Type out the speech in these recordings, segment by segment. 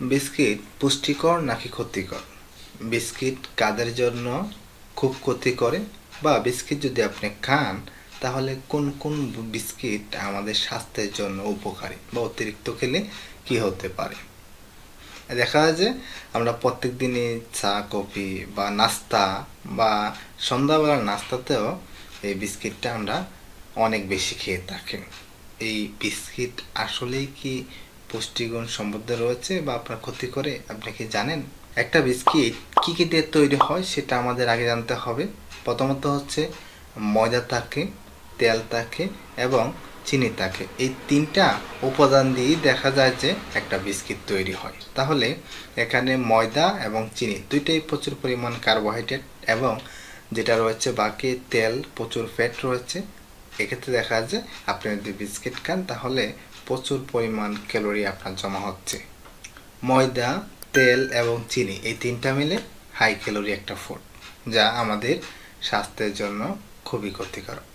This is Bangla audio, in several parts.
বিস্কিট পুষ্টিকর নাকি ক্ষতিকর? বিস্কিট কাদের জন্য খুব ক্ষতি করে? বা বিস্কিট যদি আপনি খান, তাহলে কোন কোন বিস্কিট আমাদের স্বাস্থ্যের জন্য উপকারী বা অতিরিক্ত খেলে কি হতে পারে? দেখা যায় যে আমরা প্রত্যেক দিনই চা, কফি বা নাস্তা বা সন্ধ্যাবেলার নাস্তাতেও এই বিস্কিটটা আমরা অনেক বেশি খেয়ে থাকি। এই বিস্কিট আসলেই কি পুষ্টিগুণ সমৃদ্ধ রয়েছে বা আপনার ক্ষতি করে আপনি কি জানেন? একটা বিস্কিট কি কি দিয়ে তৈরি হয় সেটা আমাদের আগে জানতে হবে। প্রথমত হচ্ছে ময়দা থাকে, তেল থাকে এবং চিনি থাকে। এই তিনটা উপাদান দিয়েই দেখা যায় যে একটা বিস্কিট তৈরি হয়। তাহলে এখানে ময়দা এবং চিনি দুইটাই প্রচুর পরিমাণ কার্বোহাইড্রেট এবং যেটা রয়েছে বাকি তেল, প্রচুর ফ্যাট রয়েছে। এক্ষেত্রে দেখা যায় আপনি যদি বিস্কিট খান তাহলে প্রচুর পরিমাণ ক্যালোরি আপনার জমা হচ্ছে। ময়দা, তেল এবং চিনি, এই তিনটা মিলে হাই ক্যালোরি একটা ফুড যা আমাদের স্বাস্থ্যের জন্য খুবই ক্ষতিকারক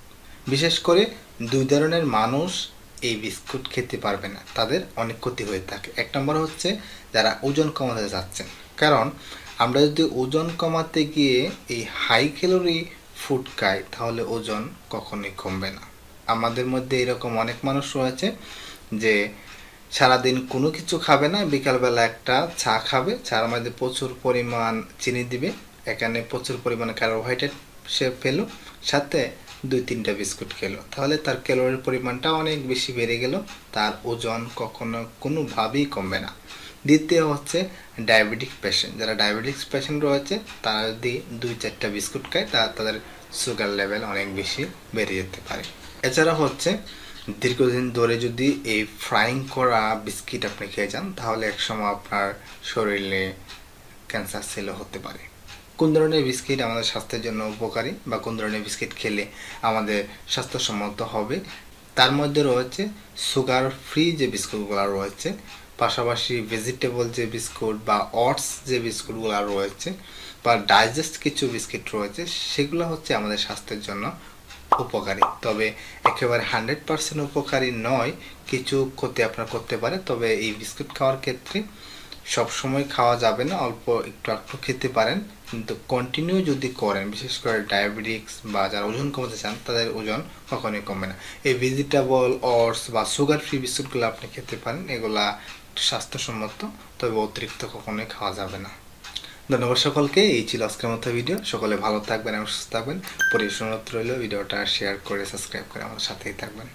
বিশেষ করে দুই ধরনের মানুষ এই বিস্কুট খেতে পারবে না, তাদের অনেক ক্ষতি হয়ে থাকে। এক নম্বর হচ্ছে যারা ওজন কমাতে যাচ্ছেন, কারণ আমরা যদি ওজন কমাতে গিয়ে এই হাই ক্যালোরি ফুড খাই, তাহলে ওজন কখনোই কমবে না। আমাদের মধ্যে এরকম অনেক মানুষ রয়েছে যে সারাদিন কোনো কিছু খাবে না, বিকালবেলা একটা চা খাবে, চার মধ্যে প্রচুর পরিমাণ চিনি দিবে, এখানে প্রচুর পরিমাণে কার্বোহাইড্রেট সে পেল সাথে দুই তিনটা বিস্কুট খেলো। তাহলে তার ক্যালোরির পরিমাণটা অনেক বেশি বেড়ে গেল, তার ওজন কখনো কোনোভাবেই কমবে না। দ্বিতীয় হচ্ছে ডায়াবেটিক পেশেন্ট যারা ডায়াবেটিক্স পেশেন্ট রয়েছে, তারা যদি দুই চারটা বিস্কুট খায়, তা তাদের সুগার লেভেল অনেক বেশি বেড়ে যেতে পারে। এছাড়া হচ্ছে দীর্ঘদিন ধরে যদি এই ফ্রাইং করা বিস্কিট আপনি খেয়ে যান, তাহলে একসময় আপনার শরীরে ক্যান্সার সেলও হতে পারে। কোন ধরনের বিস্কিট আমাদের স্বাস্থ্যের জন্য উপকারী বা কোন ধরনের বিস্কিট খেলে আমাদের স্বাস্থ্যসম্মত হবে, তার মধ্যে রয়েছে সুগার ফ্রি যে বিস্কুটগুলো রয়েছে, পাশাপাশি ভেজিটেবল যে বিস্কুট বা অটস যে বিস্কুটগুলো রয়েছে, বা ডাইজেস্ট কিছু বিস্কিট রয়েছে, সেগুলো হচ্ছে আমাদের স্বাস্থ্যের জন্য উপকারী। তবে একেবারে হান্ড্রেড পার্সেন্ট উপকারী নয়, কিছু ক্ষতি আপনার করতে পারে। তবে এই বিস্কুট খাওয়ার ক্ষেত্রে সব সময় খাওয়া যাবে না, অল্প একটু একটু খেতে পারেন। কিন্তু কন্টিনিউ যদি করেন, বিশেষ করে ডায়াবেটিক্স বা যারা ওজন কমাতে চান, তাদের ওজন কখনোই কমবে না। এই ভেজিটেবল অর্স বা সুগার ফ্রি বিস্কুটগুলো আপনি খেতে পারেন, এগুলা স্বাস্থ্যসম্মত, তবে অতিরিক্ত কখনোই খাওয়া যাবে না। ধন্যবাদ সকলকে, এই ছিল আজকের মতো ভিডিও সকলে ভালো থাকবেন এবং সুস্থ থাকবেন। পরিশ্রমত রইল ভিডিওটা শেয়ার করে সাবস্ক্রাইব করে আমার সাথেই থাকবেন।